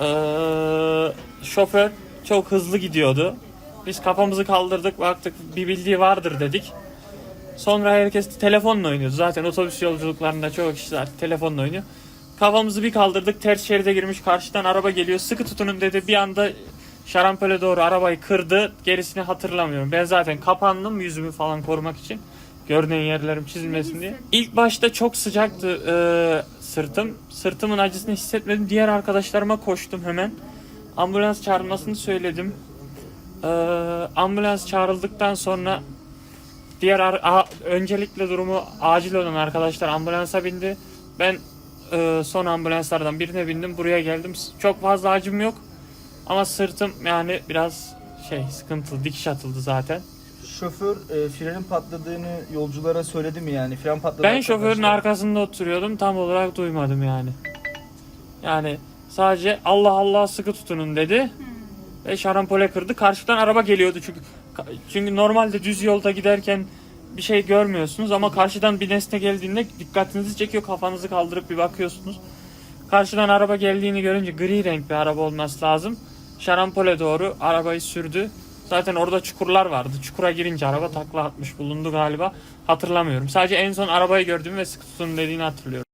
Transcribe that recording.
Ee, şoför çok hızlı gidiyordu. Biz kafamızı kaldırdık baktık bir bildiği vardır dedik. Sonra herkes telefonla oynuyor. Zaten otobüs yolculuklarında çoğu kişiler telefonla oynuyor. Kafamızı bir kaldırdık ters şeride girmiş karşıdan araba geliyor. Sıkı tutunun dedi bir anda şarampole doğru arabayı kırdı. Gerisini hatırlamıyorum. Ben zaten kapandım yüzümü falan korumak için. Görünen yerlerim çizilmesin diye. İlk başta çok sıcaktı e, sırtım. Sırtımın acısını hissetmedim. Diğer arkadaşlarıma koştum hemen. Ambulans çağrılmasını söyledim. E, ambulans çağrıldıktan sonra diğer a- öncelikle durumu acil olan arkadaşlar ambulansa bindi. Ben e, son ambulanslardan birine bindim. Buraya geldim. Çok fazla acım yok. Ama sırtım yani biraz şey sıkıntılı. Dikiş atıldı zaten. Şoför e, frenin patladığını yolculara söyledi mi yani? Fren patladı. Ben şoförün arkadaşlar. arkasında oturuyordum. Tam olarak duymadım yani. Yani sadece Allah Allah sıkı tutunun dedi. Ve şarampole kırdı. Karşıdan araba geliyordu çünkü. Çünkü normalde düz yolda giderken bir şey görmüyorsunuz ama karşıdan bir nesne geldiğinde dikkatinizi çekiyor. Kafanızı kaldırıp bir bakıyorsunuz. Karşıdan araba geldiğini görünce gri renk bir araba olması lazım. Şarampole doğru arabayı sürdü. Zaten orada çukurlar vardı. Çukura girince araba takla atmış bulundu galiba. Hatırlamıyorum. Sadece en son arabayı gördüm ve sıkı tutun dediğini hatırlıyorum.